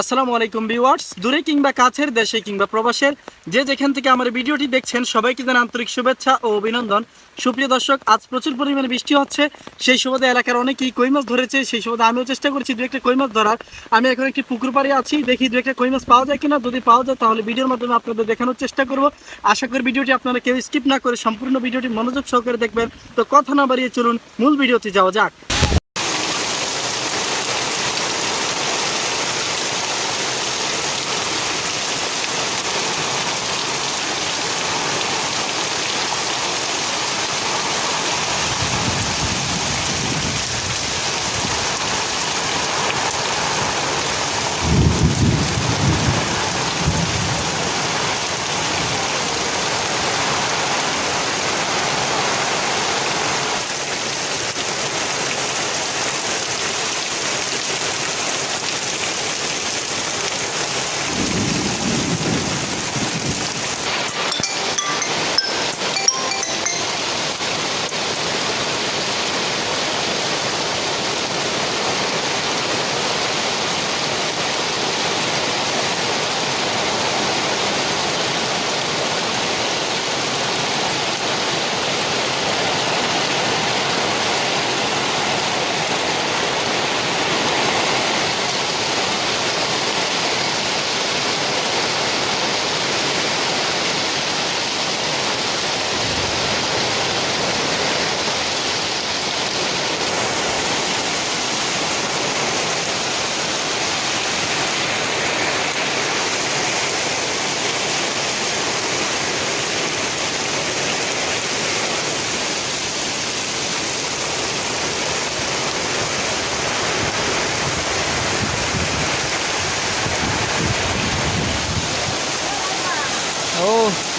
আসসালামু আলাইকুম ভিউয়ার্স। দূরে কিংবা কাছের দেশে কিংবা প্রবাসের যে যেখান থেকে আমার ভিডিওটি দেখছেন, সবাইকে জানাই আন্তরিক শুভেচ্ছা ও অভিনন্দন। সুপ্রিয় দর্শক, আজ প্রচুর পরিমাণে বৃষ্টি হচ্ছে। সেই সুবাদে এলাকার অনেকেই কই মাছ ধরেছে, সেই সুবাদে আমিও চেষ্টা করছি দু একটা কই মাছ ধরার। আমি এখন একটি পুকুর পাড়ে আছি, দেখি দু একটা কই মাছ পাওয়া যায় কিনা। যদি পাওয়া যায়, তাহলে ভিডিওর মাধ্যমে আপনাদের দেখানোর চেষ্টা করব। আশা করি ভিডিওটি আপনারা কেউ স্কিপ না করে সম্পূর্ণ ভিডিওটি মনোযোগ সহকারে দেখবেন। তো কথা না বাড়িয়ে চলুন, মূল ভিডিওতে যাওয়া যাক। Oh.